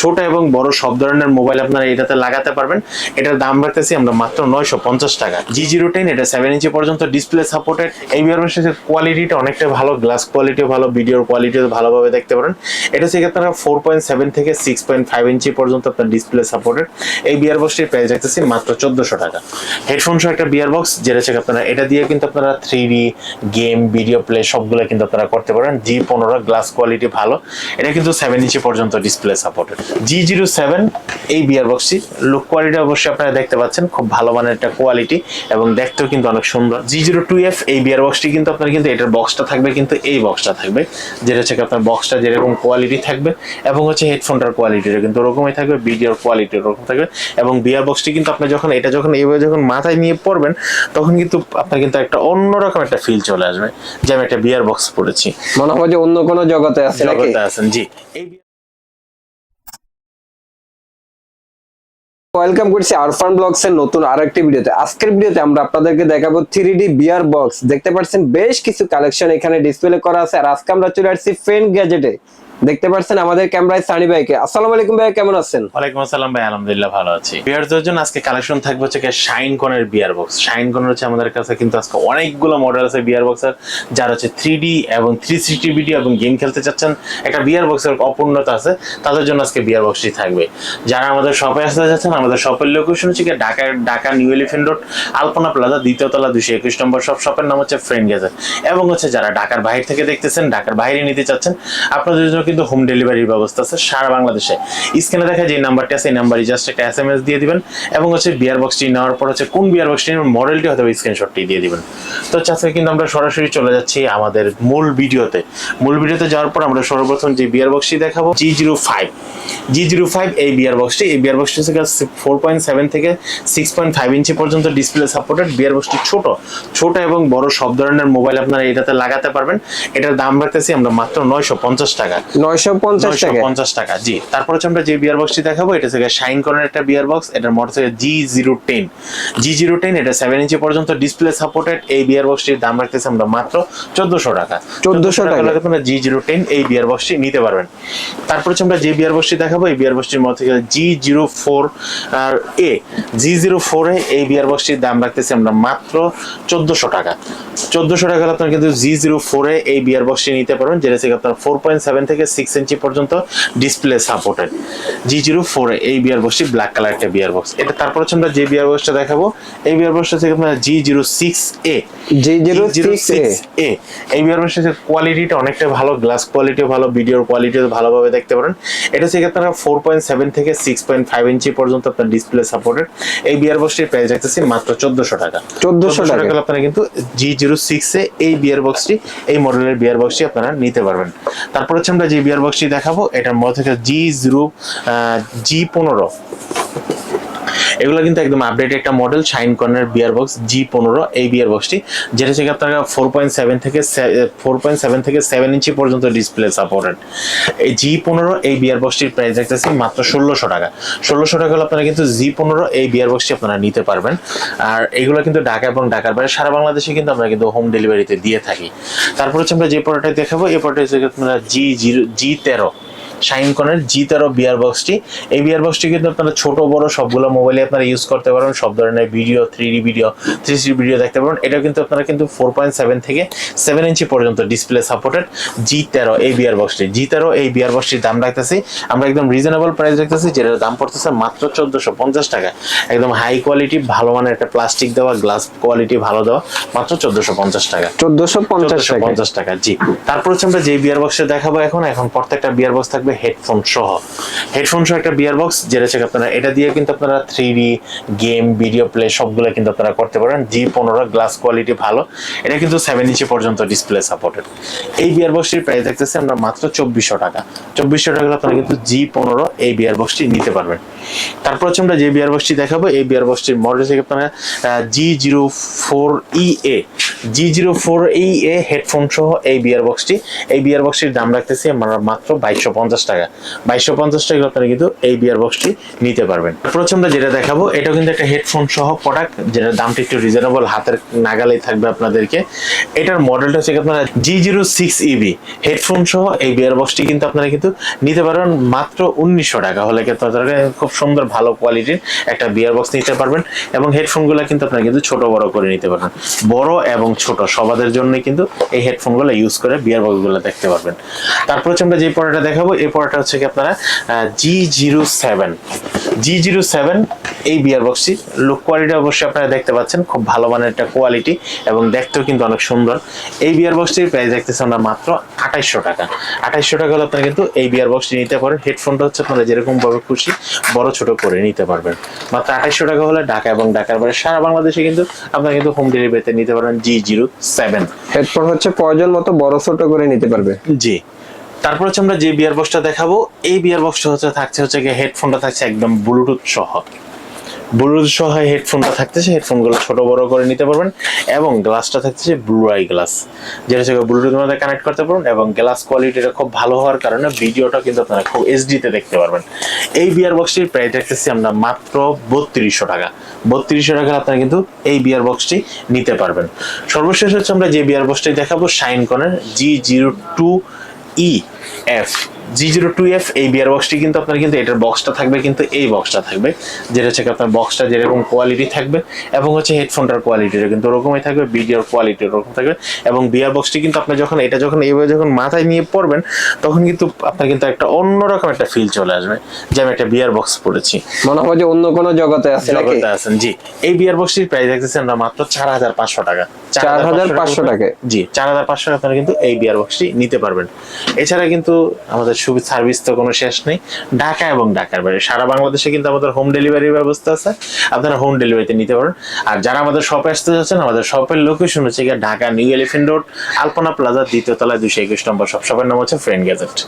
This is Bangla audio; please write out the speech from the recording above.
ছোট এবং বড় সব ধরনের মোবাইল আপনারা এটাতে লাগাতে পারবেন। এটার দাম রাখতেছি আমরা মাত্র নয়শো পঞ্চাশ টাকা। জি জিরো টেন এটা সেভেন ইঞ্চি পর্যন্ত ডিসপ্লে সাপোর্টেড এই বিয়ার সাথে কোয়ালিটিটা অনেকটা ভালো গ্লাস কোয়ালিটিও ভালো ভিডিওর কোয়ালিটিও ভালোভাবে দেখতে পারেন। এটা হচ্ছে আপনারা ফোর পয়েন্ট সেভেন থেকে সিক্স পয়েন্ট ফাইভ ইঞ্চি পর্যন্ত আপনার ডিসপ্লে সাপোর্টেড এই বিয়ার বক্সটির প্রাইস রাখতেছি মাত্র চোদ্দশো টাকা। হেডফোন সহ একটা বিয়ার বক্স, যেটা হচ্ছে আপনারা, এটা দিয়ে কিন্তু আপনারা থ্রি গেম ভিডিও প্লে সবগুলো কিন্তু আপনারা করতে পারেন। জি পনেরো গ্লাস কোয়ালিটি ভালো। এটা কিন্তু সেভেন ইঞ্চি পর্যন্ত display supported G zero seven এই বিয়ার বক্সটি লুক কোয়ালিটি অবশ্যই আপনারা দেখতে পাচ্ছেন। খুব ভালো মানের একটা কোয়ালিটি এবং দেখতেও কিন্তু অনেক সুন্দর। জি জিরো টু এফ এই বিয়ার বক্সটি কিন্তু আপনার কিন্তু এটার বক্সটা থাকবে কিন্তু এই বক্সটা থাকবে। যেটা হচ্ছে আপনার বক্সটা যেরকম কোয়ালিটি থাকবে এবং হচ্ছে হেডফোনটার কোয়ালিটিটা কিন্তু ওরকমই থাকবে ভিডিওর কোয়ালিটি ওরকম থাকবে এবং বিয়ার বক্সটি কিন্তু আপনি যখন এটা যখন এইভাবে যখন মাথায় নিয়ে পড়বেন তখন কিন্তু আপনার কিন্তু একটা অন্যরকম একটা ফিল চলে আসবে যে আমি একটা বিয়ার বক্স পড়েছি মনে হয় যে অন্য কোনো জগতে আছে জগতে আছেন জি। এই ওয়েলকাম করছি আরফান ব্লগস এর নতুন আরেকটি ভিডিওতে। আজকের ভিডিওতে আমরা আপনাদেরকে দেখাবো থ্রি ডি বিয়ার বক্স দেখতে পাচ্ছেন বেশ কিছু কালেকশন এখানে ডিসপ্লে করা আছে। আর আজকে আমরা চলে আসছি ফ্রেন্ড গ্যাজেটে দেখতে পাচ্ছেন আমাদের ক্যামেরায় সানি ভাইকে। আসসালামু আলাইকুম ভাই কেমন আছেন? ওয়ালাইকুম আসসালাম ভাই, আলহামদুলিল্লাহ ভালো আছি। বিয়ারদের জন্য আজকে কালেকশন থাকবে হচ্ছে শাইন কনের বিয়ার বক্স শাইন কনের হচ্ছে আমাদের কাছে কিন্তু আজকে অনেকগুলো মডেল আছে বিয়ার বক্সের যার হচ্ছে থ্রি ডি এবং থ্রি সিক্সটি ভিডিও এবং গেম খেলতে চাচ্ছেন। একটা বিয়ার বক্সের অপূর্ণতা আছে, তাদের জন্য আজকে বিয়ার বক্সটি থাকবে। যারা আমাদের শপে আসতে যাচ্ছেন, আমাদের শপের লোকেশন হচ্ছে ঢাকার Dhaka new elephant road Alpana plaza দ্বিতীয় তলা দুশো একুশ নম্বর সব শপের নাম হচ্ছে ফ্রেন্ড গেজেট এবং হচ্ছে যারা ঢাকার বাইরে থেকে দেখতেছেন, ঢাকার বাইরে নিতে চাচ্ছেন, আপনাদের জন্য কিন্তু হোম ডেলিভারির ব্যবস্থা আছে সারা বাংলাদেশে। স্ক্রিনে দেখা যে নাম্বারটি আছে, এই নাম্বারে জাস্ট একটা এস এম এস দিয়ে দিবেন এবং হচ্ছে বিয়ার বক্সটি নেওয়ার পর হচ্ছে কোন বিয়ার বক্সটি নেবেন মডেলটি হয়তো স্ক্রিনশটটি দিয়ে দিবেন। তো আজকে কিন্তু আমরা সরাসরি চলে যাচ্ছি আমাদের মূল ভিডিওতে। মূল ভিডিওতে যাওয়ার পর আমরা সর্বপ্রথম যে বিয়ার বক্সটি দেখাবো G zero five G zero five এই বিয়ার বক্সটি এই বিয়ার বক্সটি হচ্ছে ফোর পয়েন্ট সেভেন থেকে সিক্স পয়েন্ট ফাইভ ইঞ্চি পর্যন্ত ডিসপ্লে সাপোর্টেড বিয়ার বক্সটি ছোট। ছোট এবং বড় সব ধরনের মোবাইল আপনারা এটাতে লাগাতে পারবেন। এটার দাম রাখতেছি আমরা মাত্র নয়শো পঞ্চাশ টাকা। নয়শো পঞ্চাশ টাকা। পঞ্চাশ টাকা জি। তারপর হচ্ছে আমরা যে বিয়ার বক্সটি দেখাবো এটা থেকে শাইন করার একটা বিয়ার বক্স এটার মডেল জি জিরো টেন এটা সেভেন ইঞ্চি পর্যন্ত ডিসপ্লে সাপোর্টেড এই বিয়ার বক্সটির দাম রাখতেছি আমরা মাত্র চোদ্দশো টাকা। 1400 টাকা। লাগবে আপনারা জি জিরো টেন এই বিয়ার বক্সটি নিতে পারবেন। তারপর হচ্ছে আমরা যে বিয়ার বক্সটি দেখাবো এই বিয়ার বক্সটির মধ্যে থেকে জি জিরো ফোর আর এ জি জিরো ফোরে এই বিয়ার বক্সটির দাম রাখতেছি আমরা মাত্র চোদ্দশো টাকা। চোদ্দশো টাকা হলে আপনার কিন্তু জি জিরো ফোরে এই বিয়ার বক্সটি নিতে পারবেন যেটা থেকে আপনার ফোর পয়েন্ট সেভেন থেকে সিক্স ইঞ্চি পর্যন্ত ডিসপ্লে সাপোর্টেড জি জিরো ফোরে এই বিয়ার বক্সটি ব্ল্যাক কালার একটা বিয়ার বক্স এটা তারপর হচ্ছে আমরা যে বিয়ার বক্সটা দেখাবো এই বিয়ার বক্সটা থেকে আপনার G zero six A G zero six A এই বিয়ার বক্সের কোয়ালিটিটা অনেকটা ভালো গ্লাস কোয়ালিটিও ভালো ভিডিওর কোয়ালিটিও ভালোভাবে দেখতে পারেন। এটা হচ্ছে আপনারা ফোর পয়েন্ট সেভেন থেকে সিক্স পয়েন্ট ফাইভ ইঞ্চি পর্যন্ত আপনার ডিসপ্লে সাপোর্টেড এই বিয়ার বক্সটির প্রাইস রাখতেছি মাত্র চোদ্দশো টাকা। 1400 টাকা। আপনারা কিন্তু জি জিরো সিক্স এ এই বিয়ার বক্সটি এই মডেলের বিয়ার বক্সটি আপনারা নিতে পারবেন। তারপর হচ্ছে আমরা যে বিয়ার বক্সটি দেখাবো। এটার মধ্যে জি জিরো জি পনেরো। এগুলো কিন্তু একদম আপডেট একটা model shine corner VR box G পনেরো, এই বিয়ার বক্সটি যেটা থেকে আপনারা ফোর পয়েন্ট সেভেন থেকে ফোর পয়েন্ট সেভেন থেকে সেভেন ইঞ্চি পর্যন্ত ডিসপ্লে সাপোর্টেড এই জি পনেরো, এই বিয়ার বক্সটির প্রাইস দেখতেছি মাত্র ষোলোশো টাকা। ষোলোশো টাকা হলে আপনারা কিন্তু জি পনেরো, এই বিয়ার বক্সটি আপনারা নিতে পারবেন। আর এগুলো কিন্তু ঢাকা এবং ঢাকার বাইরে, সারা বাংলাদেশে কিন্তু আমরা কিন্তু হোম ডেলিভারিতে দিয়ে থাকি। তারপর হচ্ছে আমরা যে প্রোডাক্টটা দেখাবো, এই প্রোডাক্ট হচ্ছে আপনারা জি জিরো জি তেরো শাইন কনের জি তেরো বিয়ার বক্সটি। এই বিয়ার বক্সটি কিন্তু আপনারা ছোট বড় সবগুলো মোবাইলে আপনারা ইউজ করতে পারবেন। সব ধরনের video three D video three C video দেখতে পারবেন। এটা কিন্তু আপনারা কিন্তু ফোর পয়েন্ট সেভেন থেকে সেভেন ইঞ্চি পর্যন্ত ডিসপ্লে সাপোর্টেড জি তেরো এই বিয়ার বক্সটি। জি তেরো এই বিয়ার বক্সটির দাম রাখতেছি। আমরা একদম রিজনেবল প্রাইস রাখতেছি যেটার দাম পড়তেছে মাত্র চোদ্দশো পঞ্চাশ টাকা। একদম হাই কোয়ালিটি ভালো মানের একটা প্লাস্টিক দেওয়া গ্লাস কোয়ালিটি ভালো দেওয়া মাত্র চোদ্দশো পঞ্চাশ টাকা। চোদ্দশো পঞ্চাশ টাকা। পঞ্চাশ টাকা জি। তারপর হচ্ছে আমরা যে বিয়ার বক্সে দেখাবো এখন এখন প্রত্যেকটা বিয়ার বক্স থাকবে হেডফোন সহ। হেডফোন সহ একটা বিয়ার বক্স যেটা হচ্ছে আপনারা, এটা দিয়ে কিন্তু আপনারা থ্রি গেম ভিডিও প্লে সবগুলো কিন্তু আপনারা করতে পারেন। জি পনেরো গ্লাস কোয়ালিটি ভালো। এটা কিন্তু সেভেন ইঞ্চি পর্যন্ত ডিসপ্লে সাপোর্টেড এই বিয়ার বক্সটির প্রাইস দেখতেছি আমরা মাত্র চব্বিশশো টাকা। চব্বিশশো টাকা আপনারা কিন্তু জি পনেরো এই বিয়ার বক্সটি নিতে পারবেন। তারপর হচ্ছে আমরা যে বিয়ার বক্সটি দেখাবো, এই বিয়ার বক্সটির মডেল থেকে আপনারা G zero four E A G zero four E A headphone সহ এই বিয়ার বক্সটি এই বিয়ার বক্সটির দাম রাখতেছি আমরা মাত্র বাইশশো পঞ্চাশ টাকা। বাইশশো পঞ্চাশ টাকা আপনারা কিন্তু এই বিয়ার বক্সটি নিতে পারবেন। তারপর হচ্ছে আমরা যেটা দেখাবো এটা কিন্তু একটা হেডফোন সহ প্রোডাক্ট যেটার দামটা একটু রিজনেবল হাতের নাগালেই থাকবে আপনাদেরকে। এটার মডেলটা হচ্ছে আপনারা G zero six EB headphone সহ এই বিয়ার বক্সটি কিন্তু আপনারা কিন্তু নিতে পারবেন মাত্র উনিশশো টাকা। হলে কিন্তু খুব সুন্দর ভালো কোয়ালিটির একটা বিয়ার বক্স নিতে পারবেন এবং হেডফোনগুলো কিন্তু আপনারা কিন্তু ছোট বড় করে নিতে পারবেন। বড় এবং ছোট, সবাদের জন্য কিন্তু এই হেডফোনগুলো ইউজ করে বিয়ার বক্সগুলো দেখতে পারবেন। তারপর হচ্ছে আমরা যে পড়াটা দেখাবো, এই পড়াটা হচ্ছে কি আপনারা G zero seven G zero seven এই বিয়ার বক্সটি লুক কোয়ালিটি অবশ্যই আপনারা দেখতে পাচ্ছেন। খুব ভালো মানের একটা কোয়ালিটি এবং দেখতেও কিন্তু অনেক সুন্দর। এই বিয়ার বক্সটির প্রাইস দেখতেছি আমরা মাত্র আঠাইশশো টাকা। আঠাইশশো টাকা হলে আপনারা কিন্তু এই বিয়ার বক্সটি নিতে পারেন। হেডফোনটা হচ্ছে আপনারা যেরকম বড় খুশি বড় ছোট করে নিতে পারবেন। মাত্র আঠাইশশো টাকা হলে ঢাকা এবং ঢাকার বাইরে সারা বাংলাদেশে কিন্তু আপনারা কিন্তু হোম ডেলিভারিতে নিতে পারেন জি জিরো সেভেন হেডফোন হচ্ছে প্রয়োজন মতো বড় ছোট করে নিতে পারবে। জি। তারপর হচ্ছে আমরা যে বিয়ার বক্সটা দেখাবো এই বিয়ার বক্সটা হচ্ছে থাকছে হচ্ছে গিয়ে হেডফোনটা থাকছে একদম ব্লুটুথ সহ। ব্লুটুথ সহ হেডফোনটা থাকতেছে হেডফোনগুলো ছোট বড় করে নিতে পারবেন এবং গ্লাসটা থাকতেছে ব্লু আই গ্লাস যেটা হচ্ছে ব্লুটুথের মধ্যে কানেক্ট করতে পারবেন এবং গ্লাস কোয়ালিটিটা খুব ভালো হওয়ার কারণে ভিডিওটা কিন্তু আপনারা খুব এইচডিতে দেখতে পারবেন। এই বিয়ার বক্সটির প্রাইস রাখতেছি আমরা মাত্র বত্রিশশো টাকা। বত্রিশশো টাকা আপনারা কিন্তু এই বিয়ার বক্সটি নিতে পারবেন। সর্বশেষ হচ্ছে আমরা যে বিয়ার বক্সটি দেখাবো শাইন কনের G zero two E F G zero two F এই বিয়ার বক্সটি কিন্তু আপনার কিন্তু এটার বক্সটা থাকবে কিন্তু এই বক্সটা থাকবে যেটা হচ্ছে আপনার বক্সটা যেরকম কোয়ালিটি থাকবে এবং হচ্ছে হেডফোনটার কোয়ালিটিটা কিন্তু ওরকমই থাকবে ভিডিওর কোয়ালিটি ওরকম থাকবে এবং বিয়ার বক্সটি কিন্তু আপনি যখন এটা যখন এইভাবে যখন মাথায় নিয়ে পড়বেন তখন কিন্তু আপনার কিন্তু একটা অন্যরকম একটা ফিল চলে আসবে যে আমি একটা বিয়ার বক্স পড়েছি মনে হয় যে অন্য কোনো জগতে আছে জগতে আছেন জি। এই বিয়ার বক্সটির প্রাইস আমরা মাত্র চার হাজার পাঁচশো টাকা। 4,500 টাকা। জি চার হাজার পাঁচশো টাকা কিন্তু এই বিয়ার বক্সটি নিতে পারবেন। এছাড়া কিন্তু আমাদের সুবিধা সার্ভিস তো কোনো শেষ নেই। ঢাকা এবং ঢাকার বাইরে। সারা বাংলাদেশে কিন্তু আমাদের হোম ডেলিভারির ব্যবস্থা আছে। আপনারা হোম ডেলিভারিতে নিতে পারেন আর যারা আমাদের শপে আসতে যাচ্ছেন আমাদের শপের লোকেশন হচ্ছে গিয়ে Dhaka new elephant road Alpana plaza দ্বিতীয় তলায় দুশো একুশ নম্বর সব শপের নাম হচ্ছে ফ্রেন্ড গ্যাজেট